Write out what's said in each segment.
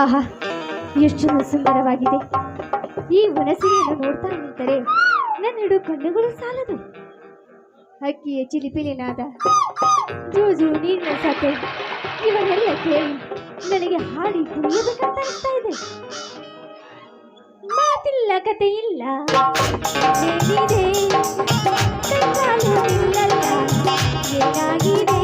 ಆಹಾ ಎಷ್ಟು ಸುಂದರವಾಗಿದೆ. ಈ ವನಸಿರಿಯನ್ನು ನೋಡ್ತಾ ನಿಂತರೆ ನನ್ನೆರಡು ಕಣ್ಣುಗಳು ಸಾಲದು. ಅಕ್ಕಿಯ ಚಿಲಿಪಿಲಿನಾದ ಜೂಜು, ನೀರಿನ ಸತೆ ಇವನ್ನೆಲ್ಲ ಕೇಳಿ ನನಗೆ ಹಾಡಿ ಕುಣಿಯಬೇಕಂತ ಅನಿಸ್ತಾ ಇದೆ. ಮಾತಿಲ್ಲ, ಕತೆ ಇಲ್ಲ. ಏನಾಗಿದೆ?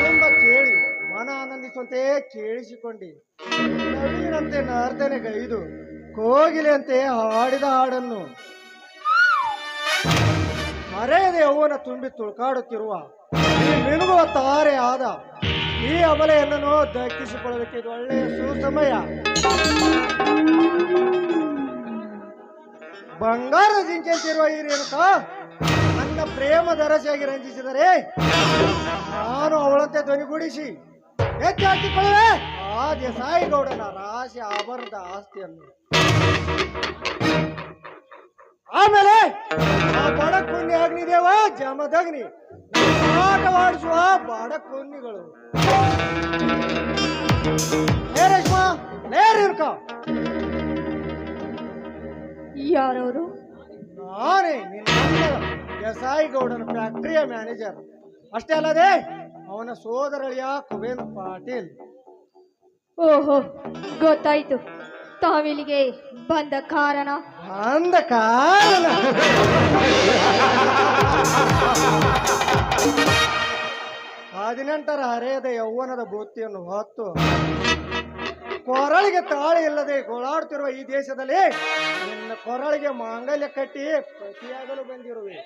ತುಂಬ ಕೇಳಿ, ಮನ ಆನಂದಿಸುವಂತೆ ಕೇಳಿಸಿಕೊಂಡಿ. ನವೀನಂತೆ ನರ್ತನೆಗೈದು ಕೋಗಿಲೆಯಂತೆ ಹಾಡಿದ ಹಾಡನ್ನು. ಮರೆಯದ ಯೌವನ ತುಂಬಿ ತುಳ್ಕಾಡುತ್ತಿರುವ ಮಿನುಗುವ ತಾರೆ ಆದ ಈ ಅಮಲೆಯನ್ನು ದಕ್ಕಿಸಿಕೊಳ್ಳಬೇಕು ಇದು ಒಳ್ಳೆಯ ಸುಸಮಯ. ಬಂಗಾರ ಜಿಂಕೆಂತಿರುವ ಈ ರೇಣುಕಾ ನನ್ನ ಪ್ರೇಮ ದರಸಿಯಾಗಿ ರಂಜಿಸಿದರೆ ನಾನು ಅವಳಂತೆ ಧ್ವನಿಗೂಡಿಸಿ ಹೆಚ್ಚು ಹಾಕಿಕೊಳ್ಳುವೆ ಆ ಸಾಯಿಗೌಡನ ರಾಶಿ ಆಭರಣದ ಆಸ್ತಿಯನ್ನು. ಆಮೇಲೆ ಆ ಬಡಕುನ್ನಿ ಅಗ್ನಿದೇವ ಜಮದಗ್ನಿ ಆಟವಾಡಿಸುವ ಬಡಕುನ್ನಿಗಳು ರೇಷ್ಮಾ ಯಾರವರು? ನಾನೇ ನಿನ್ನ ದೇಸಾಯಿ ಗೌಡನ ಫ್ಯಾಕ್ಟರಿಯ ಮ್ಯಾನೇಜರ್. ಅಷ್ಟೇ ಅಲ್ಲದೆ ಅವನ ಸೋದರಳಿಯ ಕುಬೇಂದ್ರ ಪಾಟೀಲ್. ಓಹೋ ಗೊತ್ತಾಯ್ತು. ತಾವಿಲ್ಲಿಗೆ ಬಂದ ಕಾರಣ? ಅಂದ ಕಾರಣ. ಹದಿನೆಂಟರ ಹರೆಯದ ಯೌವನದ ಬೂತಿಯನ್ನು ಹೊತ್ತು ಕೊರಳಿಗೆ ತಾಳಿ ಇಲ್ಲದೆ ಗೋಳಾಡುತ್ತಿರುವ ಈ ದೇಶದಲ್ಲಿ ನಿನ್ನ ಕೊರಳಿಗೆ ಮಾಂಗಲ್ಯ ಕಟ್ಟಿ ಪ್ರತಿಯಾಗಲು ಬಂದಿರುವೆ.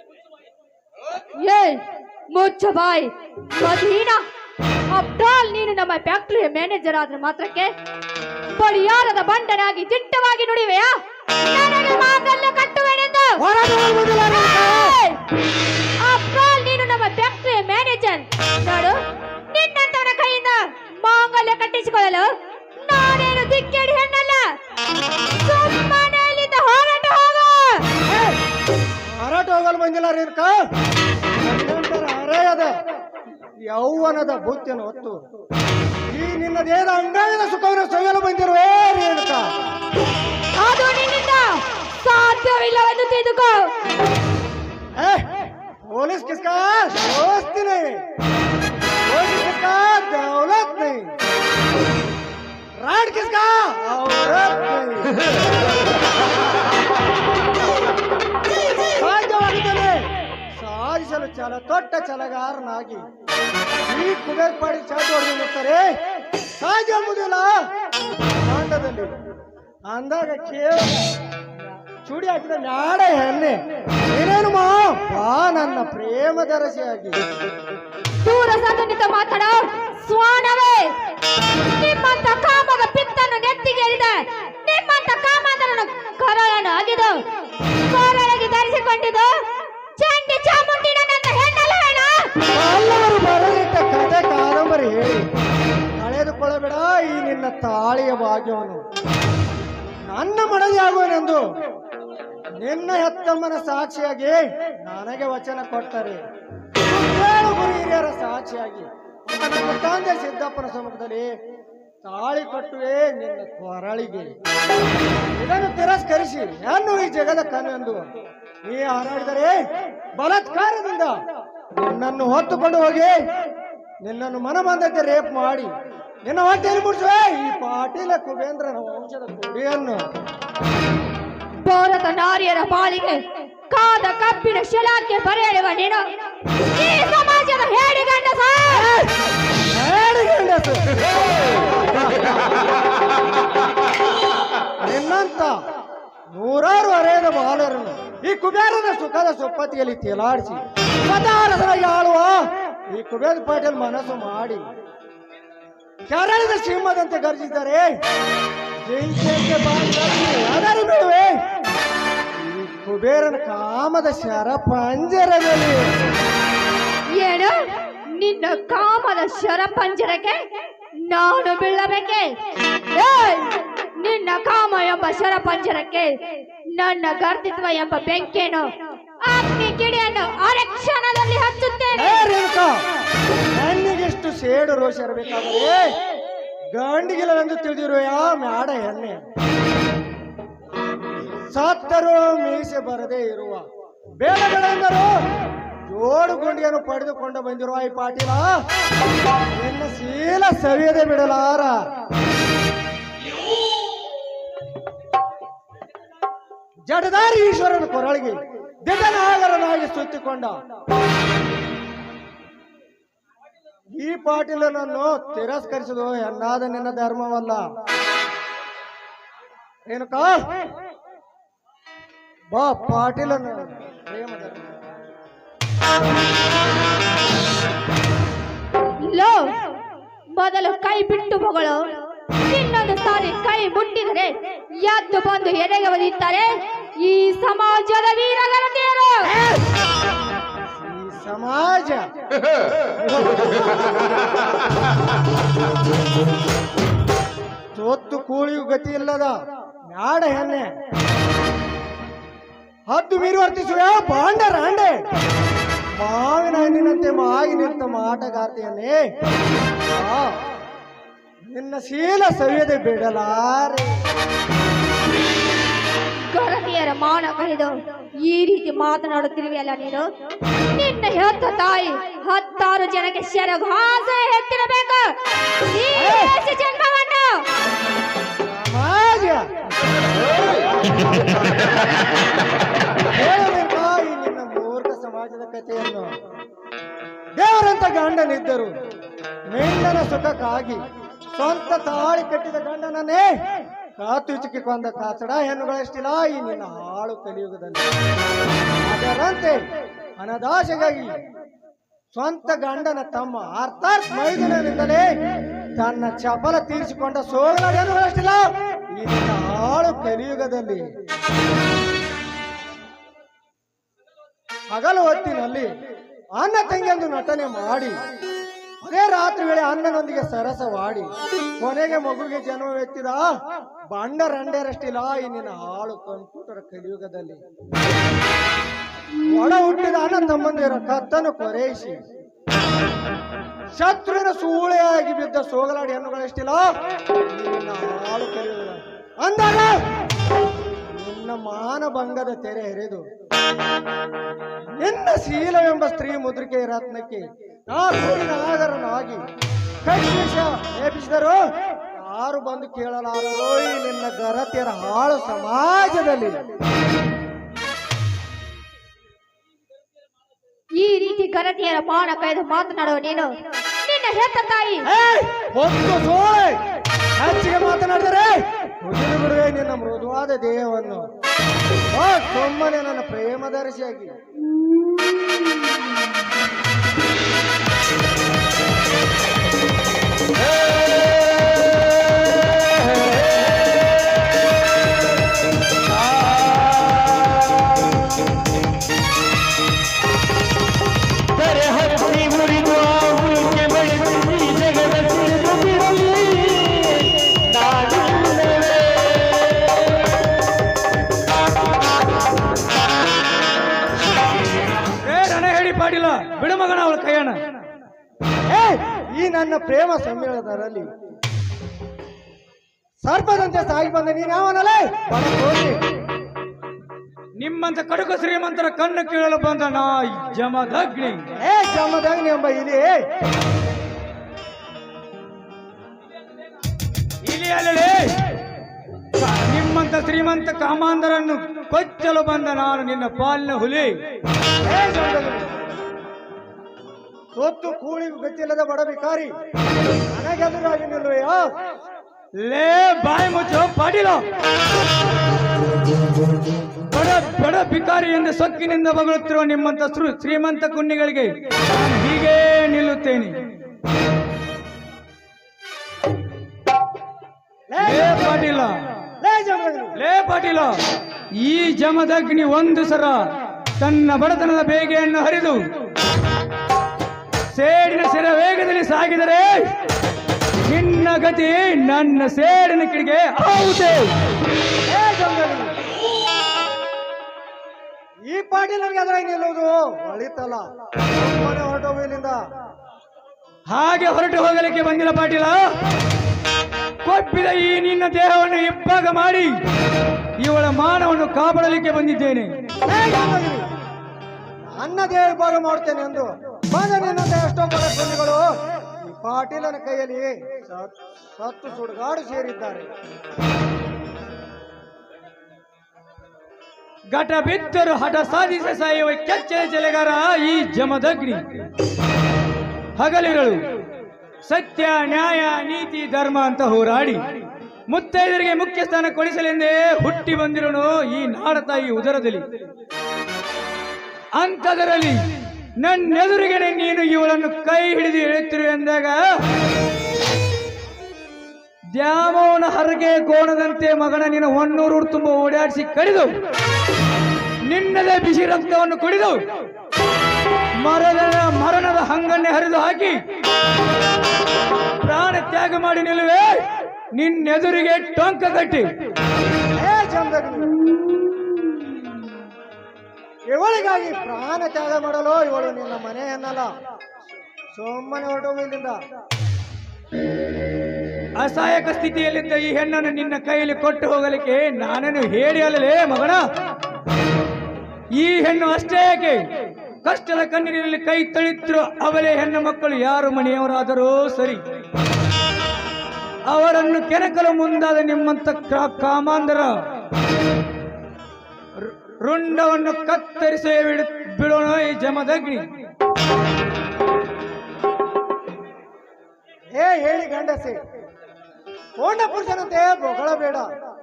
ಏ ಮುಚ್ಚ ಬಾಯ್. ಮದೀನ ಅಬ್ದಾಲ್ ನೀನು ನಮ್ಮ ಫ್ಯಾಕ್ಟರಿಯ ಮ್ಯಾನೇಜರ್ ಆದ್ರೆ ಮಾತ್ರಕ್ಕೆ ಬಡಿಯಾರದ ಬಂಡನಾಗಿ ಚಿಟ್ಟವಾಗಿ ನುಡಿವೆಯಾ? ನನಗೆ ಮಾಂಗಲ್ಯ ಕಟ್ಟುವೆನೆಂದು. ಏಯ್! ಅಬ್ದಾಲ್ ನೀನು ನಮ್ಮ ಫ್ಯಾಕ್ಟರಿಯ ಮ್ಯಾನೇಜರ್ ನೋಡು ನಿನ್ನಂತವನ ಕೈಯಿಂದ ಮಾಂಗಲ್ಯ ಕಟ್ಟಿಸಿಕೊಳ್ಳಲು ನಾನೇನು ದಿಕ್ಕೇಡಿ ಹೆಣ್ಣಲ್ಲ? ಮಾರಾಟ ಹೋಗಲು ಬಂದಿಲ್ಲ ರೇಣುಕಾ ಹದಿನೆಂಟರ ಹರೆಯದ ಯೌವನದ ಬುತ್ತಿಯನ್ನು ಹೊತ್ತು ಈ ನಿನ್ನ ದೇಹದ ಅಂಗಾಂಗದ ಸುಖವನ್ನು ಸವಿಯಲು ಬಂದಿರುವೆ ರೇಣುಕಾ ಅದು ನಿನ್ನಿಂದ ಸಾಧ್ಯವಿಲ್ಲವೆಂದು ತಿಳಿದುಕೋ ए, पुलिस किसका दोस्त नहीं पुलिस किसका दौलत नहीं राड किसका औरत नहीं ಸಾಧಿಸಲು ಛಲ ದೊಡ್ಡ ಛಲಗಾರನಾಗಿ. ಈ ಕುಬೇರ್ ಪಾಡಿ ಚಾಟಿ ಹೊಡೆದು ನಿಲ್ತಾರೆ ಸಹಜ ಎಂಬುದಿಲ್ಲ ಕಾಂಡದಲ್ಲಿ. ಅಂದಾಗ ಕೇಳ. ಚೂಡಿ ಹಾಕಿದ ನಾಡ ಹೆಣ್ಣೆ. ಏನೇನು ಮಾ? ನನ್ನ ಪ್ರೇಮ ದರಸಿಯಾಗಿ. ದೂರ ಸಾಧನಿತ ಮಾತಾಡ ಸ್ವಾನವೇ, ನಿಮ್ಮಂತ ಕಾಮದ ಪಿತ್ತನ್ನು ನೆತ್ತಿಗೇರಿದ ನಿಮ್ಮಂತ ಕಾಮದರನ್ನು ಕರಳನ್ನು ಅಗಿದು ಕರಳಗೆ ಧರಿಸಿಕೊಂಡಿದ್ದು ಚಂಡಿ ಹೆಣ್ಣಲ್ಲವೇನ ಎಲ್ಲವರು ಬರೆದಿಟ್ಟ ಕತೆ ಕಾದಂಬರಿ ಹೇಳಿ. ಕಳೆದುಕೊಳ್ಳಬೇಡ ಈ ನಿನ್ನ ತಾಳಿಯ ಭಾಗ್ಯವನ್ನು. ನನ್ನ ಮಡದಿ ಆಗುವನೆಂದು. ನಿನ್ನ ಹೆತ್ತಮ್ಮನ ಸಾಕ್ಷಿಯಾಗಿ ನನಗೆ ವಚನ ಕೊಟ್ಟರೆ. ಗುರು ಹಿರಿಯರ ಸಾಕ್ಷಿಯಾಗಿ. ನನ್ನ ತಂದೆ ಸಿದ್ದಪ್ಪನ ಸಮ್ಮುಖದಲ್ಲಿ ತಾಳಿ ಕಟ್ಟುವೆ ನಿನ್ನ ಕೊರಳಿಗೆ. ಇದನ್ನು ತಿರಸ್ಕರಿಸಿ ನಾನು ಈ ಜಗದ ಕಣ್ಣೆಂದು ನೀ ಹಾರಾಡಿದರೆ ಬಲಾತ್ಕಾರದಿಂದ ನಿನ್ನನ್ನು ಹೊತ್ತುಕೊಂಡು ಹೋಗಿ ನಿನ್ನನ್ನು ಮನ ಬಂದಂತೆ ರೇಪ್ ಮಾಡಿ ನಿನ್ನ ಹೊಟ್ಟೆಯಲ್ಲಿ ಮುಡಿಸುವೆ ಈ ಪಾಟೀಲ ಕುಬೇಂದ್ರನ ವಂಶದ ಕುಡಿಯನ್ನು ಭಾರತ ನಾರಿಯರ ಪಾಲಿಗೆ ಕಾದ ಕಬ್ಬಿನ ಶಿಲಾಕ್ಕೆ ಬರೆಯುವ ನೀನು? ಈ ಸಮಾಜದ ಹೇಳಿ ಗಂಡಸ! ನಿನ್ನಂತ ನೂರಾರು ಅರೆಯದ ಬಾಲರನ್ನು ಈ ಕುಬೇರನ ಸುಖದ ಸುಪ್ಪತ್ತಿಯಲ್ಲಿ ತೇಲಾಡಿಸಿ ಆಳುವ ಈ ಕುಬೇರ್ ಪಾಟೀಲ್ ಮನಸ್ಸು ಮಾಡಿ ಕೆರಳಿದ ಸಿಂಹದಂತೆ ಗರ್ಜಿದ್ದಾರೆ ನಡುವೆ ಕುಬೇರನ ಕಾಮದ ಶರ ಪಂಜರದಲ್ಲಿ. ಏನು? ನಿನ್ನ ಕಾಮದ ಶರಪಂಜರಕ್ಕೆ ನಾನು ಬೀಳಬೇಕೆ! ನಿನ್ನ ಕಾಮ ಎಂಬ ಶರಪಂಜರಕ್ಕೆ ನನ್ನ ಗರ್ದಿತ್ವ ಎಂಬ ಬೆಂಕಿಯನ್ನು ಕಿಡಿಯನ್ನು ಅರಕ್ಷಣದಲ್ಲಿ ಹಚ್ಚುತ್ತೇನೆ. ಏ, ರೇಣುಕಾ ಹೆಣ್ಣಿಗೆಷ್ಟು ಸೇಡು ರೋಷ ಇರಬೇಕಾದ್ರೆ? ಗಂಡಿಗಿಲ್ಲವೆಂದು ತಿಳಿದಿರುವ ಯಾವ ಮ್ಯಾಡ ಹೆಣ್ಣೆ ಸತ್ತರೂ ಮೀಸೆ ಬರದೇ ಇರುವ ಬೇಡ ಬೇಡ ಜೋಡು ಗುಂಡಿಯನ್ನು ಪಡೆದುಕೊಂಡು ಬಂದಿರುವ ಈ ಪಾಟೀಲ? ನಿನ್ನ ಶೀಲ ಸವಿಯದೆ ಬಿಡಲಾರ ಜಡದಾರಿ ಈಶ್ವರನ ಕೊರಳಿಗೆ. ದಿಟನಾಗರನಾಗಿ ಸುತ್ತಿಕೊಂಡ. ಈ ಪಾಟೀಲನನ್ನು ತಿರಸ್ಕರಿಸುವುದು ಎನ್ನಾದ ನಿನ್ನ ಧರ್ಮವಲ್ಲ. ಏನು ಕಾ? ಬಾ ಪಾಟೀಲನ ಮೊದಲು ಕೈ ಬಿಟ್ಟು ಮಗಳು ಇನ್ನೊಂದು ಸಾರಿ ಕೈ ಮುಟ್ಟಿದರೆ ಎದ್ದು ಬಂದು ಎದೆಗೆ ಒದಿತಾರೆ ಈ ಸಮಾಜದ ವೀರಗರತಿಯರು ಈ ಸಮಾಜ. ಸೊತ್ತು ಕೂಳಿಯು ಗತಿ ಇಲ್ಲದ ನಾಡ ಹೆಣ್ಣೆ. ಹದ್ದು ಮೀರಿ ವರ್ತಿಸುವ ಬಾಂಡ ರಾಂಡೆ ಮಾವಿನ ಹಣ್ಣಿನಂತೆ ಮಾಗಿ ನಿಂತ ಮಾಟಗಾರ್ತಿಯನ್ನೇ. ನಿನ್ನ ಶೀಲ ಸವಿಯದೆ ಬಿಡಲಾರೆ. ಗರತಿಯರ ಮಾನ ಕಳೆದು ಈ ರೀತಿ ಮಾತನಾಡುತ್ತಿರುವೆಯಲ್ಲ ನೀನು? ನಿನ್ನ ಹೆತ್ತ ತಾಯಿ ಹತ್ತಾರು ಜನಕ್ಕೆ ಶರಘಾಸ ಎತ್ತಿರಬೇಕು. ಜನ್ಮವನ್ನು. ನಿನ್ನ ಮೂರ್ಖ ಸಮಾಜದ ಕಥೆಯನ್ನು. ದೇವರಂತ ಗಂಡನಿದ್ದರು. ಮೆಂಡನ ಸುಖಕ್ಕಾಗಿ ಸ್ವಂತ ತಾಳಿ ಕಟ್ಟಿದ ಗಂಡನನ್ನೇ ಕಾತುಚಿಕೆ ಕೊಂದ ಕಾಸಡ, ಹೆಣ್ಣುಗಳಷ್ಟಿಲ್ಲ, ಈ ನಿನ್ನ ಹಾಳು ಕಲಿಯುಗದಲ್ಲಿ. ಅದರಂತೆ ಅನದಾಶೆಗಾಗಿ ಸ್ವಂತ ಗಂಡನ ತಮ್ಮ ಅರ್ಥಾತ್ ಮೈದುನನಿಂದಲೇ ತನ್ನ ಚಪಲ ತೀರಿಸಿಕೊಂಡ ಸೋಗಲಾಡಿಯನ್ನುಗಳಷ್ಟಿಲ್ಲ ಈ ನಿನ್ನ ಹಾಳು ಕಲಿಯುಗದಲ್ಲಿ. ಹಗಲು ಹೊತ್ತಿನಲ್ಲಿ ಅನ್ನ ತಂಗಿಯಂದು ನಟನೆ ಮಾಡಿ ಅದೇ ರಾತ್ರಿ ವೇಳೆ ಅಣ್ಣನೊಂದಿಗೆ ಸರಸವಾಡಿ ಕೊನೆಗೆ ಮಗುವಿಗೆ ಜನ್ಮವೆತ್ತಿದ ಬಂಡ ರಂಡೇರಷ್ಟಿಲ್ಲ ಈ ನಿನ್ನ ಹಾಳು ಕಂಪ್ಯೂಟರ್ ಕಲಿಯುಗದಲ್ಲಿ. ಒಳ ಹುಟ್ಟಿದ ಅಣ್ಣ ತಮ್ಮಂದಿರ ಕತ್ತನ್ನು ಶತ್ರುನ ಶತ್ರುವಿನ ಸೂಳೆಯಾಗಿ ಬಿದ್ದ ಸೋಗಲಾಡಿ ಹಣ್ಣುಗಳಷ್ಟಿಲ್ಲ? ನಿನ್ನ ಹಾಳು ಕಲಿಯುಗದ ಅಂದಾಗ ನಿನ್ನ ಮಾನಭಂಗದ ತೆರೆ ಎರೆದು. ನಿನ್ನ ಶೀಲವೆಂಬ ಸ್ತ್ರೀ ಮುದ್ರಿಕೆ ರತ್ನಕ್ಕೆ ಆ ಸೂರ್ಯನ ಆದರನಾಗಿ ನೇಪಿಸಿದರು ಯಾರು ಬಂದು ಕೇಳಲಾರೋ ಈ ನಿನ್ನ ಗರತಿಯರ ಹಾಳು ಸಮಾಜದಲ್ಲಿ? ಈ ರೀತಿ ಗರತಿಯರ ಪಾಣ ಕೈದು ಮಾತನಾಡುವ ನೀನು ನಿನ್ನ ಹೆತ್ತ ತಾಯಿ. ಒಂದು ಸೋಳೆ. ಹೆಚ್ಚಿಗೆ ಮಾತನಾಡಿದರೆ ಮುಗಿದು ಬಿಡುವೆ ನಿನ್ನ ಮೃದುವಾದ ದೇಹವನ್ನು. ಸುಮ್ಮನೆ ನನ್ನ ಪ್ರೇಮದರ್ಶಿಯಾಗಿ ನನ್ನ ಪ್ರೇಮ ಸಮ್ಮೇಳನದಲ್ಲಿ ಸರ್ಪದಂತೆ ಸಾಗಿ ಬಂದ ನೀನು ಯಾವನಲ್ಲೇ? ನಿಮ್ಮಂತ ಕಡುಕ ಶ್ರೀಮಂತರ ಕಣ್ಣು ಕೇಳಲು ಬಂದ ನಾ ಜಮದಗ್ನಿ. ಏ ಜಮದಗ್ನಿ ಎಂಬ ಇಲಿ. ಇಲ್ಲಿ ಅಲ್ಲಲೇ. ನಿಮ್ಮಂತ ಶ್ರೀಮಂತ ಕಾಮಾಂಧರನ್ನು ಕೊಚ್ಚಲು ಬಂದ ನಾನು ನಿನ್ನ ಪಾಲಿನ ಹುಲಿ. ಏ ಕೂಳಿ ಗತಿಯಿಲ್ಲದ ಬಡ ಬಿಕಾರಿ ನನಗೆದುರಾಗಿ ನಿಲ್ಲುವೆಯಾ? ಲೇ ಬಾಯಿ ಮುಚ್ಚು ಬಡ ಬಡ ಬಿಕಾರಿ ಎಂದು ಸೊಕ್ಕಿನಿಂದ ಬಗಳುತ್ತಿರುವ ನಿಮ್ಮಂತ ಶ್ರೂ- ಶ್ರೀಮಂತ ಕುನ್ನಿಗಳಿಗೆ ನಾನು ಹೀಗೆ ನಿಲ್ಲುತ್ತೇನೆ. ಪಾಟೀಲ. ಲೇ ಪಾಟೀಲ. ಈ ಜಮದಗ್ನಿ ಒಂದು ಸರ ತನ್ನ ಬಡತನದ ಬೇಗೆಯನ್ನು ಹರಿದು ಸೇಡಿನ ಸಿರ ವೇಗದಲ್ಲಿ ಸಾಗಿದರೆ ನಿನ್ನ ಗತಿ ನನ್ನ ಸೇಡಿನ ಕಿಡಿಗೆ ಈ ಪಾಟೀಲನಿಗೆ ಎದುರಾಗಿ ನಿಲ್ಲುವುದು ಒಳಿತಲ್ಲ. ಹೊರಟೋಗು ಹಾಗೆ ಹೊರಟು ಹೋಗಲಿಕ್ಕೆ ಬಂದಿಲ್ಲ ಪಾಟೀಲ. ಕೊಪ್ಪಿದ ಈ ನಿನ್ನ ದೇಹವನ್ನು ಇಬ್ಬಾಗ ಮಾಡಿ ಇವಳ ಮಾನವನ್ನು ಕಾಪಾಡಲಿಕ್ಕೆ ಬಂದಿದ್ದೇನೆ. ಅನ್ನ ದೇಹ ಇಬ್ಬಾಗ ಮಾಡ್ತೇನೆ ಎಂದು. ಎಷ್ಟೋ ಮನಸ್ಸುಗಳು ಪಾಟೀಲನ ಕೈಯಲ್ಲಿ ಸತ್ತು ಸುಡುಗಾಡು ಸೇರಿದ್ದಾರೆ. ಘಟ ಬಿತ್ತರು ಹಠ ಸಾಧಿಸಿ ಸಾಯುವ ಕೆಚ್ಚಲ ಜಲೆಗಾರ ಈ ಜಮದಗ್ನಿ. ಹಗಲಿರಳು ಸತ್ಯ, ನ್ಯಾಯ, ನೀತಿ, ಧರ್ಮ ಅಂತ ಹೋರಾಡಿ ಮುತ್ತೈದರಿಗೆ ಮುಖ್ಯ ಸ್ಥಾನ ಕೊಡಿಸಲೆಂದೇ ಹುಟ್ಟಿ ಬಂದಿರೋನು ಈ ನಾಡತಾಯಿ ಉದರದಲ್ಲಿ. ಅಂಥದರಲ್ಲಿ ನನ್ನೆದುರಿಗೆ ನೀನು ಇವಳನ್ನು ಕೈ ಹಿಡಿದು ಎಳೆತಿರು ಎಂದಾಗ, ದ್ಯಾಮೋನ ಹರಗೆ ಕೋಣದಂತೆ ಮಗನ ನಿನ್ನ ಹೊನ್ನೂರು ತುಂಬ ಓಡಾಡಿಸಿ ಕಡಿದು, ನಿನ್ನದೇ ಬಿಸಿ ರಕ್ತವನ್ನು ಕುಡಿದು ಮರದ ಮರಣದ ಹಂಗನ್ನೇ ಹರಿದು ಹಾಕಿ, ಪ್ರಾಣ ತ್ಯಾಗ ಮಾಡಿ ನಿಲ್ಲುವೆ, ನಿನ್ನೆದುರಿಗೆ ಟೊಂಕ ಕಟ್ಟಿ. ಇವಳಿಗಾಗಿ ಪ್ರಾಣ ತ್ಯಾಗ ಮಾಡಲು ಇವಳು ನಿನ್ನ ಮನೆ ಅನ್ನಲ್ಲ. ಸುಮ್ಮನೆ ಅಸಹಾಯಕ ಸ್ಥಿತಿಯಲ್ಲಿದ್ದ ಈ ಹೆಣ್ಣನ್ನು ನಿನ್ನ ಕೈಯಲ್ಲಿ ಕೊಟ್ಟು ಹೋಗಲಿಕ್ಕೆ ನಾನೇನು ಹೇಳಿ ಅಲ್ಲಲೇ, ಮಗನ? ಈ ಹೆಣ್ಣು ಅಷ್ಟೇ ಕಷ್ಟದ ಕಣ್ಣೀರಿನಲ್ಲಿ ಕೈ ತಳಿದ್ರು ಅವಳೇ ಹೆಣ್ಣು ಮಕ್ಕಳು, ಯಾರು ಮನೆಯವರಾದರೂ ಸರಿ. ಅವರನ್ನು ಕೆಣಕಲು ಮುಂದಾದ ನಿಮ್ಮಂತ ಕಾಮಾಂಧರ. ರುಂಡವನ್ನು ಕತ್ತರಿಸಿ ಬಿಡು ಬಿಡೋಣ ಈ ಜಮದಗ್ನಿ ಏ ಹೇಳಿ ಗಂಡಸೆ ಪೂರ್ಣ ಪುರುಷನಂತೆ ಬೊಗಳಬೇಡ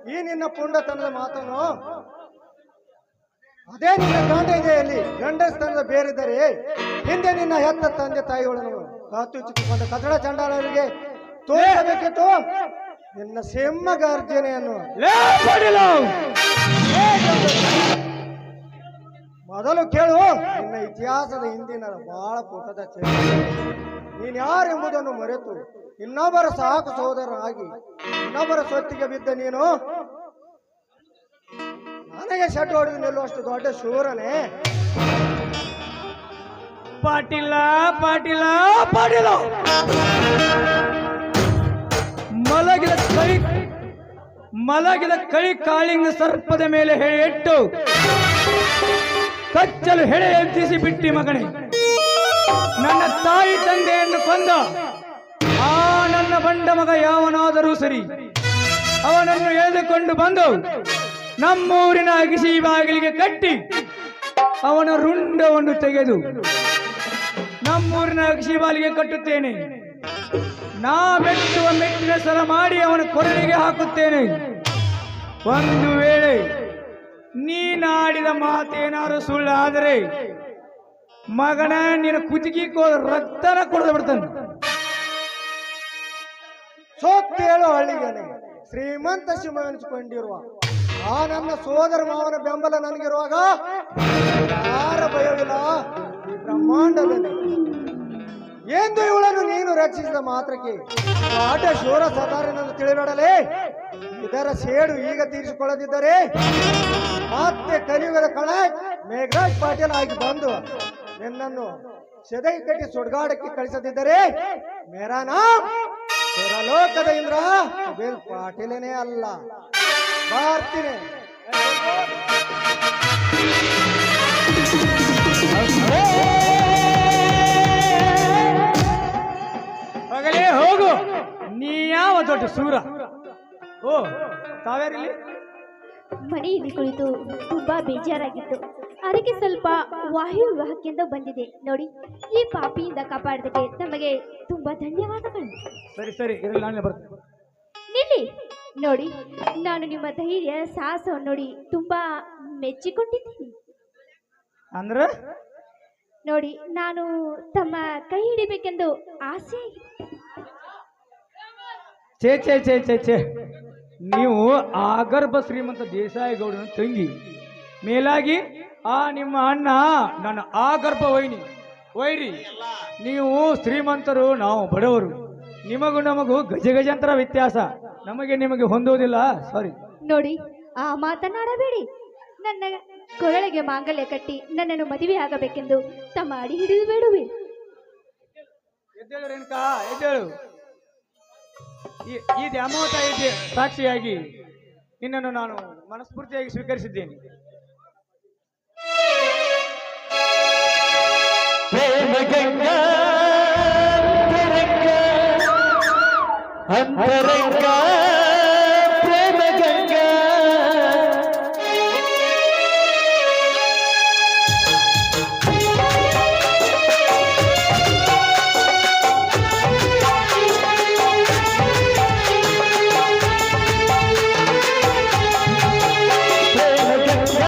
ಈ ನಿನ್ನ ಪುಂಡತನದ ಮಾತನು ಅದೇ ನಿನ್ನ ಗಂಡ ಇದೆಯಲ್ಲಿ ಗಂಡಸ್ತನದ ಬೇರಿದ್ದರೆ ಹಿಂದೆ ನಿನ್ನ ಹೆತ್ತ ತಂದೆ ತಾಯಿಗಳನ್ನು ಕಾತು ಚಿಕ್ಕಿಕೊಂಡ ಕದಡ ಚಂಡಾಲರಿಗೆ ತೋರಿಸಬೇಕಿತ್ತು. ನಿನ್ನ ಸಿಂಹ ಗರ್ಜನೆಯನ್ನು ಮೊದಲು ಕೇಳು, ನಿನ್ನ ಇತಿಹಾಸದ ಹಿಂದಿನ ಬಹಳ ಪುಟದ ನೀನು ಯಾರೆಂಬುದನ್ನು ಮರೆತು, ಇನ್ನೊಬ್ಬರ ಸಾಕು ಸಹೋದರನಾಗಿ, ಇನ್ನೊಬ್ಬರ ಸೊತ್ತಿಗೆ ಬಿದ್ದ ನೀನು? ನನಗೆ ಶೆಟ್ಟು ಹೊಡೆದು ನಿಲ್ಲುವಷ್ಟು ದೊಡ್ಡ ಶೂರನೇ. ಪಾಟೀಲ ಪಾಟೀಲ ಪಾಟೀಲ! ಮಲಗಿದ ಕಳಿ ಮಲಗಿದ ಕಳಿ ಕಾಳಿಂಗ ಸರ್ಪದ ಮೇಲೆ ಹೇಳಿಟ್ಟು ಕಚ್ಚಲು ಹೆಡೆ ಎಬ್ಬಿಸಿ ಬಿಟ್ಟಿ ಮಗನೇ. ನನ್ನ ತಾಯಿ ತಂದೆಯನ್ನು ಕೊಂದ ಆ ನನ್ನ ಬಂಡ ಮಗ ಯಾವನಾದರೂ ಸರಿ ಅವನನ್ನು ಎಳೆದುಕೊಂಡು ಬಂದು ನಮ್ಮೂರಿನ ಅಗಿಸಿ ಬಾಗಿಲಿಗೆ ಕಟ್ಟಿ ಅವನ ರುಂಡವನ್ನು ತೆಗೆದು ನಮ್ಮೂರಿನ ಅಗಿಸಿ ಬಾಗಿಲಿಗೆ ಕಟ್ಟುತ್ತೇನೆ. ನಾ ಮೆಟ್ಟುವ ಮೆಟ್ಟಿನ ಸಲ ಮಾಡಿ ಅವನ ಕೊರಳಿಗೆ ಹಾಕುತ್ತೇನೆ. ಒಂದು ವೇಳೆ ನೀನಾಡಿದ ಮಾತೇನಾದ್ರು ಸುಳ್ಳಾದರೆ ಮಗನ ನಿನ್ನ ಕುತ್ತಿಗೆ ರಕ್ತನ ಕುಡಿದು ಬಿಡ್ತಾನೆ. ಸೋತ್ತೇಳು ಹಳ್ಳಿಗನೆ. ಶ್ರೀಮಂತ ಶಿವನಿಸಿಕೊಂಡಿರುವ ಆ ನನ್ನ ಸೋದರ ಮಾವನ ಬೆಂಬಲ ನನಗಿರುವಾಗ ಯಾರ ಭಯವಿಲ್ಲ? ಈ ಬ್ರಹ್ಮಾಂಡದಲ್ಲಿ. ಎಂದು ಇವಳನ್ನು ನೀನು ರಕ್ಷಿಸಿದ ಮಾತ್ರಕ್ಕೆ ಆಟ ಶೂರ ಸದಾರನೆಂದು ತಿಳಿಬೇಡಲೇ. ಇದರ ಸೇಡು ಈಗ ತೀರಿಸಿಕೊಳ್ಳದಿದ್ದರೆ ಮತ್ತೆ ಕಲಿಯುಗದ ಕಳ ಮೇಘರಾಜ್ ಪಾಟೀಲ್ ಆಗಿ ಬಂದು ನಿನ್ನನ್ನು ಸೆದೈ ಕಟ್ಟಿ ಸುಡ್ಗಾಡಕ್ಕೆ ಕಳಿಸದಿದ್ದರೆ ಮೇರಾನ ಸುರಲೋಕದ ಇಂದ್ರ ಬೇಲ್ ಪಾಟೀಲನೇ ಅಲ್ಲ. ಬರ್ತೀನಿ ಹೋಗು. ನೀ ಯಾವ ದೊಡ್ಡ ಸೂರ? ಓ ತಾವ್ಯಾರಿಲ್ಲಿ? ಮನೆಯಲ್ಲಿ ಕುಳಿತು ತುಂಬಾ ಬೇಜಾರಾಗಿತ್ತು. ಅದಕ್ಕೆ ಸ್ವಲ್ಪ ವಾಯು ವಿವಾಹಕ್ಕಿಂತ ಬಂದಿದೆ. ನೋಡಿ ಈ ಪಾಪಿಯಿಂದ ಕಾಪಾಡಿದಕ್ಕೆ ನಮಗೆ ತುಂಬಾ ಧನ್ಯವಾದಗಳು. ಸರಿ ಸರಿ ಇರಲಿ ನಾನೇ ಬರ್ತೇನೆ. ನಿಲ್ಲಿ! ನೋಡಿ ನಾನು ನಿಮ್ಮ ಧೈರ್ಯ ಸಾಹಸವನ್ನು ನೋಡಿ ತುಂಬಾ ಮೆಚ್ಚಿಕೊಂಡಿದ್ದೀನಿ. ಅಂದ್ರೆ? ನೋಡಿ ನಾನು ತಮ್ಮ ಕೈ ಹಿಡಿಬೇಕೆಂದು ಆಸೆ ಚೇ ಚೇ ಚೇ ಚೇ ಛೇ. ನೀವು ಆಗರ್ಭ ಶ್ರೀಮಂತ ದೇಸಾಯಿ ಗೌಡನ ತಂಗಿ. ಮೇಲಾಗಿ ಆ ನಿಮ್ಮ ಅಣ್ಣ ನನ್ನ ಆಗರ್ಭ ವೈನಿ. ವೈರಿ ನೀವು ಶ್ರೀಮಂತರು ನಾವು ಬಡವರು. ನಿಮಗೂ ನಮಗೂ ಗಜ ಗಜಾಂತರ ವ್ಯತ್ಯಾಸ. ನಮಗೆ ನಿಮಗೆ ಹೊಂದುವುದಿಲ್ಲ. ಸಾರಿ ನೋಡಿ ಆ ಮಾತನಾಡಬೇಡಿ ನನ್ನ ಕೊರಳಿಗೆ ಮಾಂಗಲ್ಯ ಕಟ್ಟಿ ನನ್ನನ್ನು ಮದುವೆ ಆಗಬೇಕೆಂದು ತಮ್ಮ ಅಡಿ ಹಿಡಿದು ಬೇಡುವೆ. ಎದ್ದೇಳು ರೇಣುಕಾ ಎದ್ದೇಳು. ಈ ಈ ತಾಯಿಗೆ ಸಾಕ್ಷಿಯಾಗಿ ನಿನ್ನನ್ನು ನಾನು ಮನಸ್ಫೂರ್ತಿಯಾಗಿ ಸ್ವೀಕರಿಸಿದ್ದೇನೆ. ಅಂತರಂಗ